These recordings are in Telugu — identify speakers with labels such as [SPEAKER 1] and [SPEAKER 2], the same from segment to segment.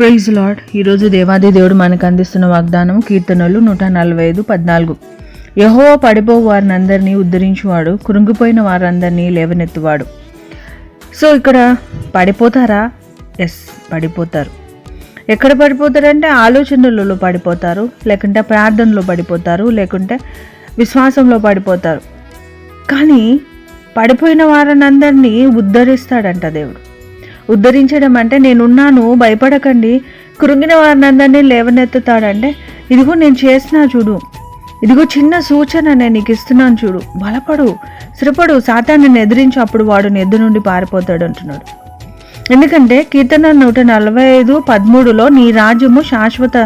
[SPEAKER 1] ప్రైజ్ లాడ్ ఈరోజు దేవాది దేవుడు మనకు అందిస్తున్న వాగ్దానం కీర్తనలు నూట నలభై ఐదు పద్నాలుగు. యహో పడిపో వారిని అందరినీ ఉద్ధరించువాడు కృంగిపోయిన వారందరినీ లేవనెత్తువాడు. సో ఇక్కడ పడిపోతారా? ఎస్ పడిపోతారు. ఎక్కడ పడిపోతారంటే ఆలోచనలలో పడిపోతారు లేకుంటే ప్రార్థనలో పడిపోతారు లేకుంటే విశ్వాసంలో పడిపోతారు. కానీ పడిపోయిన వారిని అందరినీ ఉద్ధరిస్తాడంట దేవుడు. ఉద్ధరించడం అంటే నేనున్నాను భయపడకండి. కృంగిన వారినందరినీ లేవనెత్తుతాడంటే ఇదిగో నేను చేసినా చూడు. ఇదిగో చిన్న సూచన నేను నీకు ఇస్తున్నాను చూడు. బలపడు శ్రపడు సాతాన్ని ఎదిరించి అప్పుడు వాడు నిద్ర నుండి పారిపోతాడు అంటున్నాడు. ఎందుకంటే కీర్తన నూట నలభై ఐదు పదమూడులో నీ రాజ్యము శాశ్వత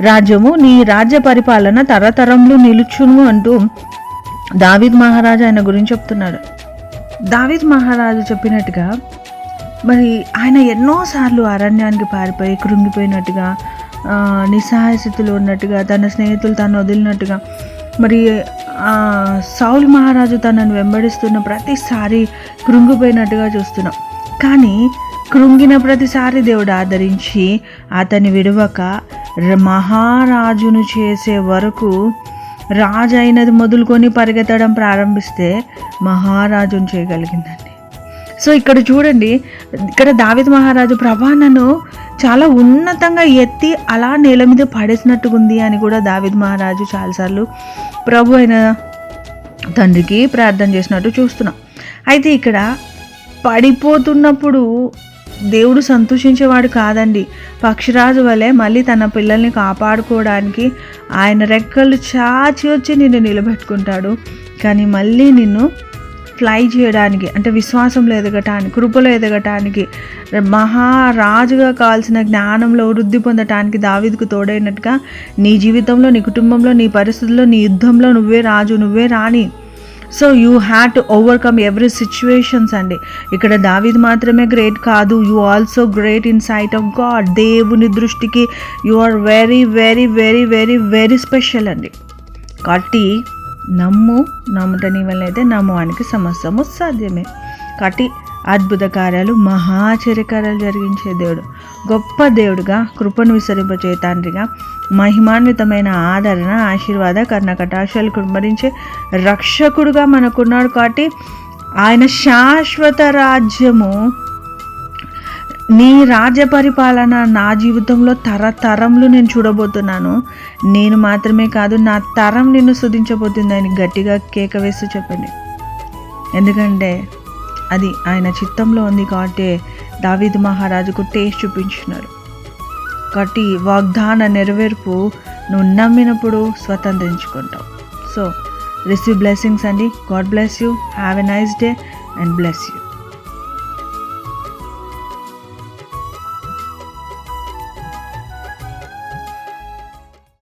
[SPEAKER 1] రాజ్యము నీ రాజ్య పరిపాలన తరతరంలో నిలుచును అంటూ దావిద్ మహారాజు ఆయన గురించి చెప్తున్నాడు. దావిద్ మహారాజు చెప్పినట్టుగా మరి ఆయన ఎన్నోసార్లు అరణ్యానికి పారిపోయి కృంగిపోయినట్టుగా ఆ, నిస్సహాయ స్థితిలో ఉన్నట్టుగా తన స్నేహితులు తను వదిలినట్టుగా మరి సౌల్ మహారాజు తనను వెంబడిస్తున్న ప్రతిసారి కృంగిపోయినట్టుగా చూస్తున్నాం. కానీ కృంగిన ప్రతిసారి దేవుడు ఆదరించి అతని విడవక ర- మహారాజును చేసే వరకు రాజు అయినది మొదలుకొని పరిగెత్తడం ప్రారంభిస్తే మహారాజును చేయగలిగిందండి. సో ఇక్కడ చూడండి ఇక్కడ దావిద్ మహారాజు ప్రభా నన్ను చాలా ఉన్నతంగా ఎత్తి అలా నేల మీద పడేసినట్టుగా ఉంది అని కూడా దావిద్ మహారాజు చాలాసార్లు ప్రభు అయిన తండ్రికి ప్రార్థన చేసినట్టు చూస్తున్నాం. అయితే ఇక్కడ పడిపోతున్నప్పుడు దేవుడు సంతోషించేవాడు కాదండి. పక్షిరాజు వలె మళ్ళీ తన పిల్లల్ని కాపాడుకోవడానికి ఆయన రెక్కలు చాచి వచ్చి నిన్ను నిలబెట్టుకుంటాడు. కానీ మళ్ళీ నిన్ను ఫ్లై చేయడానికి అంటే విశ్వాసంలో ఎదగటానికి కృపలో ఎదగటానికి మహారాజుగా కావాల్సిన జ్ఞానంలో వృద్ధి పొందటానికి దావీదుకు తోడైనట్టుగా నీ జీవితంలో నీ కుటుంబంలో నీ పరిస్థితుల్లో నీ యుద్ధంలో నువ్వే రాజు నువ్వే రాణి. So you had to overcome every situations అండి. ఇక్కడ దావిద్ మాత్రమే గ్రేట్ కాదు. You also great in sight of God దేవుని దృష్టికి you are very very very very very special అండి. కాబట్టి నమ్ము నమ్ముటని వల్ల అయితే నమ్మువానికి సమస్తము సాధ్యమే. కాబట్టి అద్భుత కార్యాలు మహాచర్యకార్యాలు జరిగించే దేవుడు. గొప్ప దేవుడుగా కృపను విసరింపచే తండ్రిగా మహిమాన్వితమైన ఆదరణ ఆశీర్వాద కర్ణ కటాక్షాలు రక్షకుడుగా మనకున్నాడు. కాబట్టి ఆయన శాశ్వత రాజ్యము నీ రాజ్య పరిపాలన నా జీవితంలో తరతరములు నేను చూడబోతున్నాను. నేను మాత్రమే కాదు నా తరం నిన్ను శుద్ధించబోతుందని గట్టిగా కేక వేసి చెప్పండి. ఎందుకంటే అది ఆయన చిత్తంలో ఉంది కాబట్టి దావీద్ మహారాజుకు టేస్ట్ చూపించినాడు కాబట్టి వాగ్దాన నెరవేర్పు నువ్వు నమ్మినప్పుడు స్వతంత్రించుకుంటావు. సో రిసీవ్ బ్లెస్సింగ్స్ అండి. God bless you have a nice day and bless you